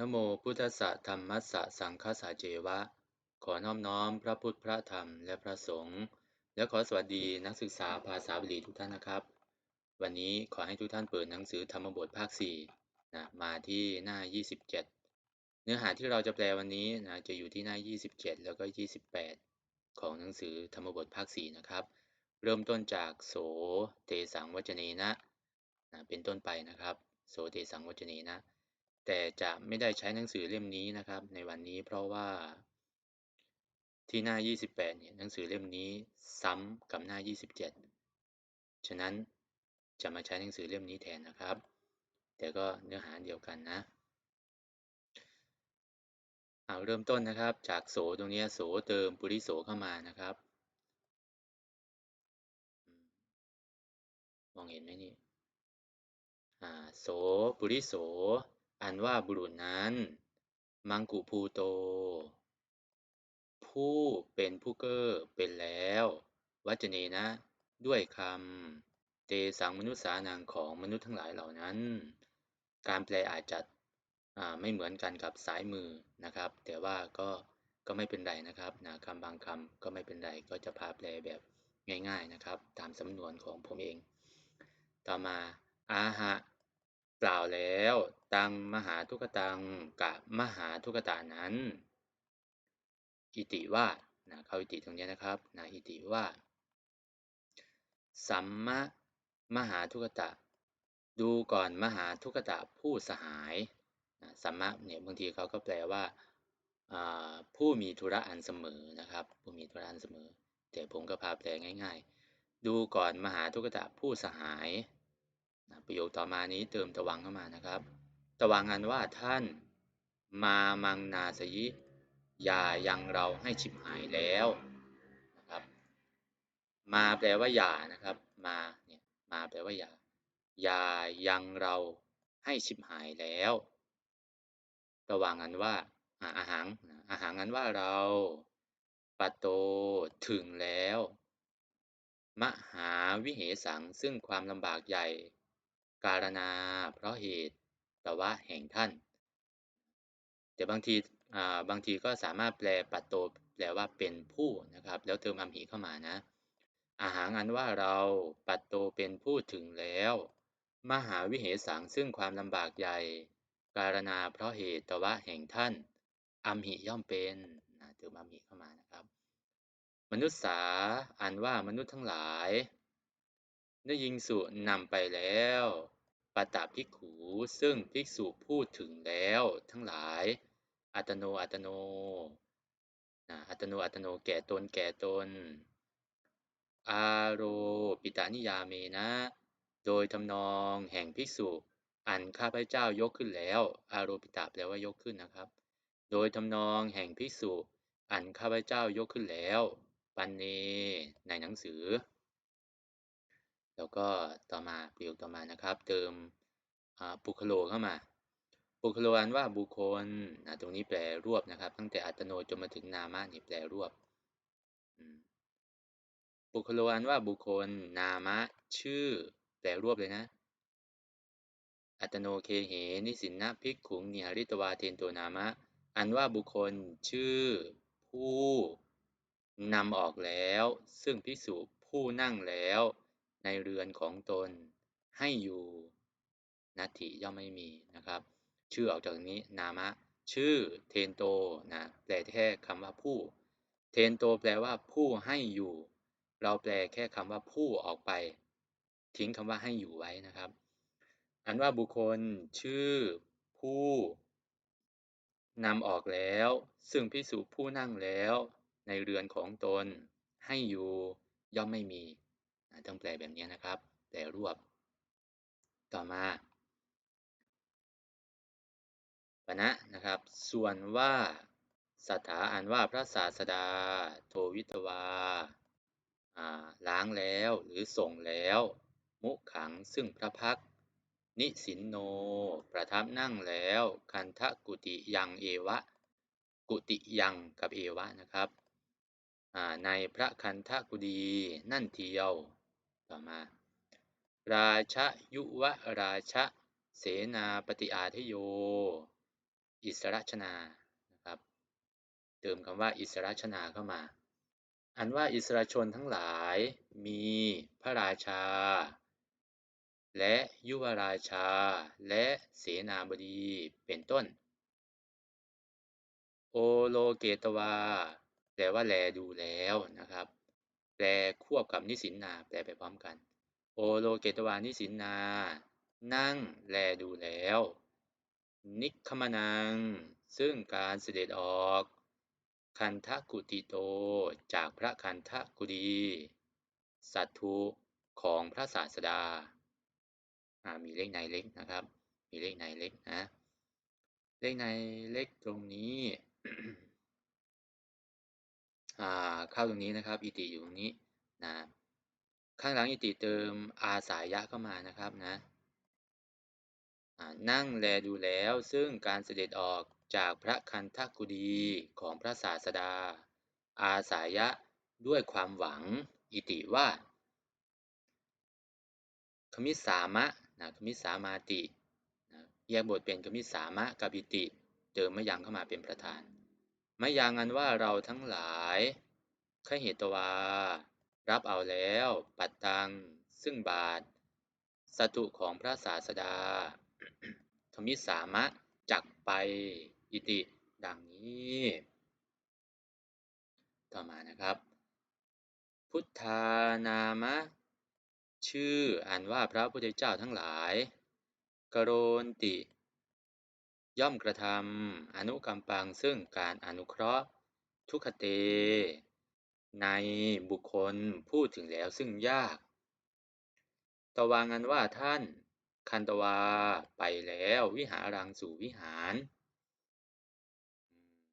นโมพุทธะธรรมัสสะสังฆสสะเจวะ ขอน้อมน้อมพระพุทธพระธรรมและพระสงฆ์และขอสวัสดีนักศึกษาภาษาบาลีทุกท่านนะครับ วันนี้ขอให้ทุกท่านเปิดหนังสือธรรมบทภาค4นะมาที่หน้า 27 เนื้อหาที่เราจะแปลวันนี้นะจะอยู่ที่หน้า 27 แล้วก็ 28 ของหนังสือธรรมบทภาค4นะครับ เริ่มต้นจากโสเตสังวจเนนะนะเป็นต้นไปนะครับ โสเตสังวจเนนะ แต่จะไม่ได้ใช้หนังสือเล่มนี้นะครับ ในวันนี้เพราะว่าที่หน้า 28 เนี่ยหนังสือเล่มนี้ซ้ำกับหน้า 27 ฉะนั้นจะมาใช้หนังสือเล่มนี้แทนนะครับ แต่ก็เนื้อหาเดียวกันนะเอาเริ่มต้นนะครับ จากโสตรงนี้โสเติมปุริโสเข้ามานะครับมองเห็นไหมนี่โสปุริโส อันว่าบุรุษนั้น มังกุภูโต ผู้เป็นผู้เก้อเป็นแล้ว วัจเนนะ ด้วยคำเตสังมนุษย์สานางของมนุษย์ทั้งหลายเหล่านั้น การแปลอาจจะไม่เหมือนกันกับสายมือนะครับ แต่ว่าก็ก็ไม่เป็นไรนะครับนะคำบางคำก็ไม่เป็นไรก็จะพาแปลแบบง่าย ๆนะครับ ตามสำนวนของผมเอง ต่อมาอาหะ เปล่าแล้ว ตังมหาทุกตังกับมหาทุกตานั้น อิติว่านะเข้าอิติตรงนี้นะครับนะอิติว่า สัมมะมหาทุกตะ ดูก่อนมหาทุกตะผู้สหายนะสัมมะเนี่ยบางทีเขาก็แปลว่าผู้มีธุระอันเสมอนะครับ ผู้มีธุระอันเสมอ แต่ผมก็พาแปลง่าย ๆ ดูก่อนมหาทุกตะผู้สหาย นะประโยคต่อมานี้เติมตะวังเข้ามานะครับตะวังอันว่าท่านมามังนาสยิอย่ายังเราให้ชิบหายแล้วนะครับ มาแปลว่าอย่านะครับ มาเนี่ยมาแปลว่าอย่าอย่ายังเราให้ชิบหายแล้วระวังอันว่าอาหารอาหารอันว่าเราปโตถึงแล้ว มหาวิเหสังซึ่งความลำบากใหญ่ การณา เพราะเหตุตว่าแห่งท่าน แต่บางทีบางทีก็สามารถแปลปัตโตแปลว่าเป็นผู้นะครับ แล้วเติมอัมหีเข้ามานะ อาหารอันว่าเราปัตโตเป็นผู้ถึงแล้ว มหาวิเหสังซึ่งความลำบากใหญ่ การณาเพราะเหตุตวะแห่งท่านอัมหิย่อมเป็นนะเติมอัมหิเข้ามานะครับ มนุษย์สาอันว่ามนุษย์ทั้งหลาย นยิงสุนำไปแล้วปตะภิกขูซึ่งภิกษุพูดถึงแล้วทั้งหลาย อัตโนอัตโนนะอัตโนอัตโนแก่ตนแก่ตน อาโรปิตานิยาเมนะ โดยทำนองแห่งภิกษุ อันข้าพเจ้ายกขึ้นแล้ว อารปิตาแปลว่ายกขึ้นนะครับ โดยทำนองแห่งภิกษุ อันข้าพเจ้ายกขึ้นแล้ว ปันเนในหนังสือ แล้วก็ต่อมาประโยคต่อมานะครับ เติมปุคโลเข้ามาปุคโลอันว่าบุคคลนะตรงนี้แปลรวบนะครับ ตั้งแต่อัตโนจนมาถึงนามะนี่แปลรวบปุคโลอันว่าบุคคล นามะ ชื่อ แปลรวบเลยนะ อัตโนเคเหนิสินนะภิกขุงนิหริตวาเทนตัวนามะ อันว่าบุคคล ชื่อ ผู้นำออกแล้ว ซึ่งพิสุผู้นั่งแล้ว ในเรือนของตนให้อยู่นัตถิย่อมไม่มีนะครับ ชื่อออกจากนี้นามะ ชื่อเทนโตนะแปลแค่คำว่าผู้ เทนโตแปลว่าผู้ให้อยู่ เราแปลแค่คำว่าผู้ออกไป ทิ้งคำว่าให้อยู่ไว้นะครับ อันว่าบุคคล ชื่อ ผู้นำออกแล้ว ซึ่งพิสูจผู้นั่งแล้ว ในเรือนของตน ให้อยู่ย่อมไม่มี ต้องแปลแบบนี้นะครับ แปลรวบ ต่อมาปณะนะครับ ส่วนว่าสถาอันว่าพระศาสดา โทวิตวาล้างแล้วหรือส่งแล้ว มุขังซึ่งพระพัก นิสินโน ประทับนั่งแล้ว คันทะกุติยังเอวะ กุติยังกับเอวะนะครับในพระคันทะกุดีนั่นเทียว ต่อมา ราชยุวราชเสนาปฏิอาทโย อิสรชนานะครับเติมคำว่าอิสรชนาเข้ามา อันว่าอิสรชนทั้งหลายมีพระราชา และยุวราชา และเสนาบดีเป็นต้น โอโลเกตวาแปลว่าแลดูแล้วนะครับ แปลควบกับนิสินนาแปลไปพร้อมกัน โอโลเกตวานิสินนา นั่งแลดูแล้ว นิคมนัง ซึ่งการเสด็จออก คันทกุติโต จากพระคันทกุดีสัตถุของพระศาสดา มีเลขในเล็กนะครับ มีเลขในเล็กนะ เลขในเล็กตรงนี้ เข้าตรงนี้นะครับอิติอยู่ตรงนี้นะข้างหลังอิติเติมอาสายะเข้ามานะครับนะนั่งแลดูแล้วซึ่งการเสด็จออกจากพระคันธกุดีของพระศาสดา อาสายะด้วยความหวังอิติว่าคมิสามะนะคมิสามาตินะแยกบทเป็นคมิสามะกับอิติ เติมมะยังเข้ามาเป็นประธาน มยังอันว่าเราทั้งหลายขเหตวา รับเอาแล้ว ปัตตัง ซึ่งบาทสตุของพระศาสดา ธมิสามะ จักไป อิติ ดังนี้ ต่อมานะครับ พุทธานามะ ชื่ออันว่าพระพุทธเจ้าทั้งหลายกโรนติ ย่อมกระทำอนุกรรมปังซึ่งการอนุเคราะห์ ทุกขเต ในบุคคลพูดถึงแล้วซึ่งยาก ตวางันว่าท่าน คันตวาไปแล้ววิหารังสู่วิหาร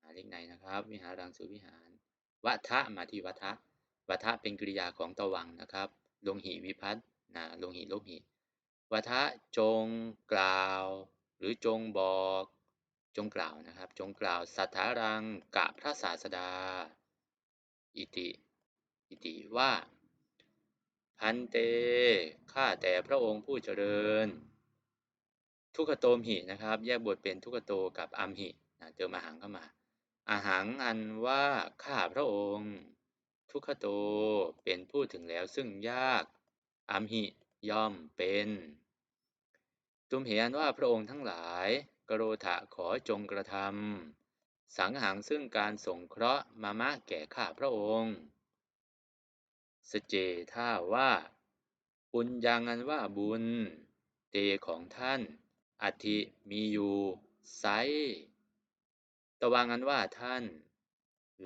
หาเลขในนะครับ วิหารังสู่วิหารวัฏะมาที่วัฏะวัฏะเป็นกริยาของตวังนะครับลงหิวิพัฒนะลงหิลบหิวัฏะจงกล่าว หรือจงบอกจงกล่าวนะครับ จงกล่าวสัทธารังกะพระศาสดา อิติ อิติว่า พันเต ข้าแต่พระองค์ผู้เจริญ ทุกขโตมหินะครับ แยกบทเป็นทุกขโตกับอัมหินะเติมอาหังเข้ามาอาหังอันว่าข้าพระองค์ ทุกขโตเป็นผู้ถึงแล้วซึ่งยากอัมหิย่อมเป็น ตุมเหอันว่าพระองค์ทั้งหลาย กโรธะขอจงกระทำสังหังซึ่งการสงเคราะห์มามะแก่ข้าพระองค์ สเจท่าว่าบุญยังอันว่าบุญ เตของท่านอธิมีอยู่ไซตวังอันว่าท่าน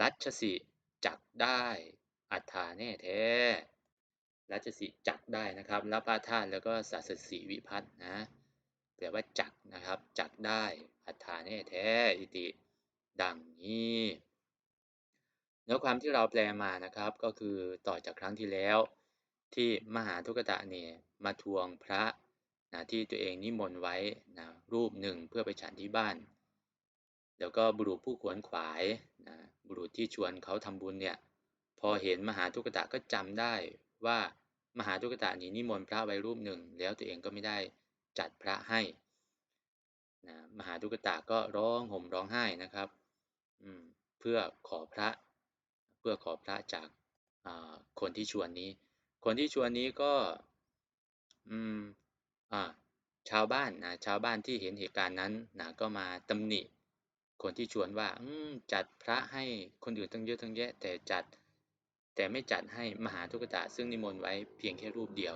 รัชสิจักได้ อัฏฐาแน่แท้ รัชสิจักได้นะครับรับอาธาแล้วก็สัสสีวิพัฒนะ แปลว่าจักนะครับ จักได้อัฏฐาแน่แท้อิติ ดังนี้เนื้อความที่เราแปลมานะครับ ก็คือต่อจากครั้งที่แล้ว ที่มหาทุกตะเนี่ยมาทวงพระนะที่ตัวเองนิมนต์ไว้นะรูปหนึ่งเพื่อไปฉันที่บ้าน แล้วก็บุรุษผู้ขวนขวายนะบุรุษที่ชวนเขาทำบุญเนี่ยพอเห็นมหาทุกตะก็จำได้ว่ามหาทุกตะนี้นิมนต์พระไว้รูปหนึ่ง แล้วตัวเองก็ไม่ได้ จัดพระให้นะมหาทุกตะก็ร้องห่มร้องไห้นะครับเพื่อขอพระ เพื่อขอพระจากคนที่ชวนนี้ คนที่ชวนนี้ก็ชาวบ้านนะชาวบ้านที่เห็นเหตุการณ์นั้นนะก็มาตำหนิ คนที่ชวนว่าจัดพระให้คนอื่นตั้งเยอะตั้งแยะ แต่จัดแต่ไม่จัดให้มหาทุกตะซึ่งนิมนต์ไว้เพียงแค่รูปเดียว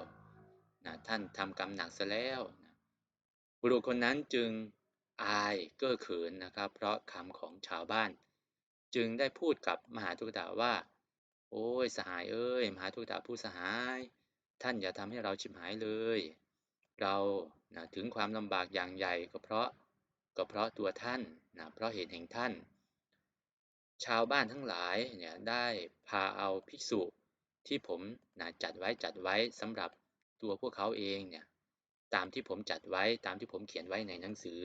นะท่านทำกรรมหนักซะแล้วนะ บุรุษคนนั้นจึงอายเก้อเขินนะครับ เพราะคำของชาวบ้าน จึงได้พูดกับมหาทุกตะว่า โอ้ยสหายเอ้ย มหาทุกตะผู้สหาย ท่านอย่าทำให้เราชิบหายเลย เรานะถึงความลำบากอย่างใหญ่ก็เพราะก็เพราะตัวท่านนะเพราะเหตุแห่งท่าน ชาวบ้านทั้งหลายเนี่ยได้พาเอาภิกษุที่ผมนะจัดไว้จัดไว้สำหรับตัวพวกเขาเองเนี่ย ตามที่ผมจัดไว้ตามที่ผมเขียนไว้ในหนังสือ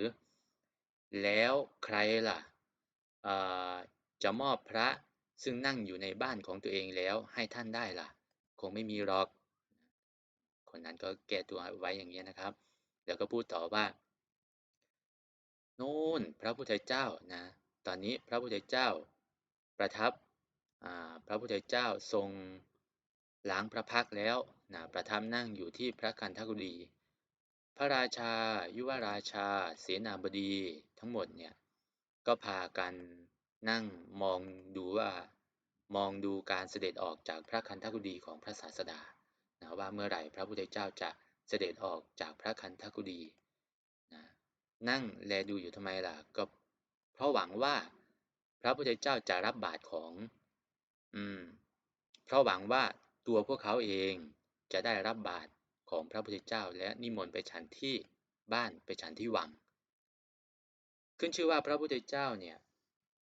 แล้วใครล่ะจะมอบพระซึ่งนั่งอยู่ในบ้านของตัวเองแล้วให้ท่านได้ล่ะ คงไม่มีหรอก คนนั้นก็แก้ตัวไว้อย่างนี้นะครับ แล้วก็พูดต่อว่าโน้นู่นพระพุทธเจ้านะ ตอนนี้พระพุทธเจ้าประทับพระพุทธเจ้าทรงล้างพระพักแล้วนะประทับนั่งอยู่ที่พระคันธกุฎี พระราชา ยุวราชา เสนาบดีทั้งหมดเนี่ยก็พากันนั่งมองดูว่ามองดูการเสด็จออกจากพระคันธกุฎีของพระศาสดานะว่าเมื่อไหร่พระพุทธเจ้าจะเสด็จออกจากพระคันธกุฎีนะนั่งแลดูอยู่ทำไมล่ะก็เพราะหวังว่าพระพุทธเจ้าจะรับบาตรของอืมเพราะหวังว่าตัวพวกเขาเองจะได้รับบาตร ของพระพุทธเจ้า และนิมนต์ไปฉันที่บ้านไปฉันที่วัง ขึ้นชื่อว่าพระพุทธเจ้าเนี่ย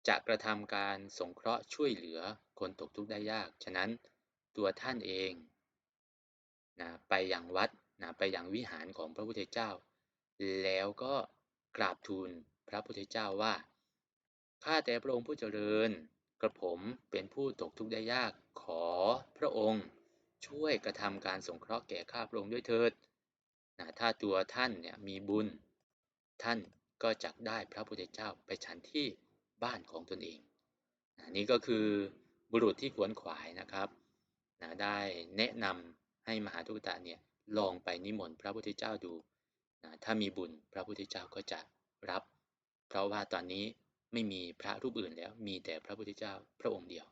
จะกระทำการสงเคราะห์ช่วยเหลือคนตกทุกข์ได้ยาก ฉะนั้นตัวท่านเองนะไปยังวัดนะไปยังวิหารของพระพุทธเจ้า แล้วก็กราบทูลพระพุทธเจ้าว่า ข้าแต่พระองค์ผู้เจริญ กระผมเป็นผู้ตกทุกข์ได้ยาก ขอพระองค์ ช่วยกระทำการสงเคราะห์แก่ข้าพระองค์ด้วยเถิดนะถ้าตัวท่านเนี่ยมีบุญ ท่านก็จะได้พระพุทธเจ้าไปฉันที่บ้านของตนเองนะนี่ก็คือบุรุษที่ขวนขวายนะครับนะได้แนะนำให้มหาทุกตะเนี่ยลองไปนิมนต์พระพุทธเจ้าดูนะถ้ามีบุญพระพุทธเจ้าก็จะรับ เพราะว่าตอนนี้ไม่มีพระรูปอื่นแล้ว มีแต่พระพุทธเจ้าพระองค์เดียว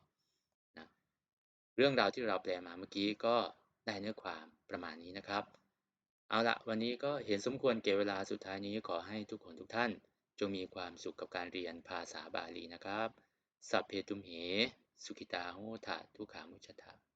เรื่องราวที่เราแปลมาเมื่อกี้ก็ได้เนื้อความประมาณนี้นะครับ เอาละวันนี้ก็เห็นสมควรเก็บเวลาสุดท้ายนี้ขอให้ทุกคนทุกท่าน จงมีความสุขกับการเรียนภาษาบาลีนะครับ สัพเพตุมเห สุขิตาโหทะทุกขามุชตา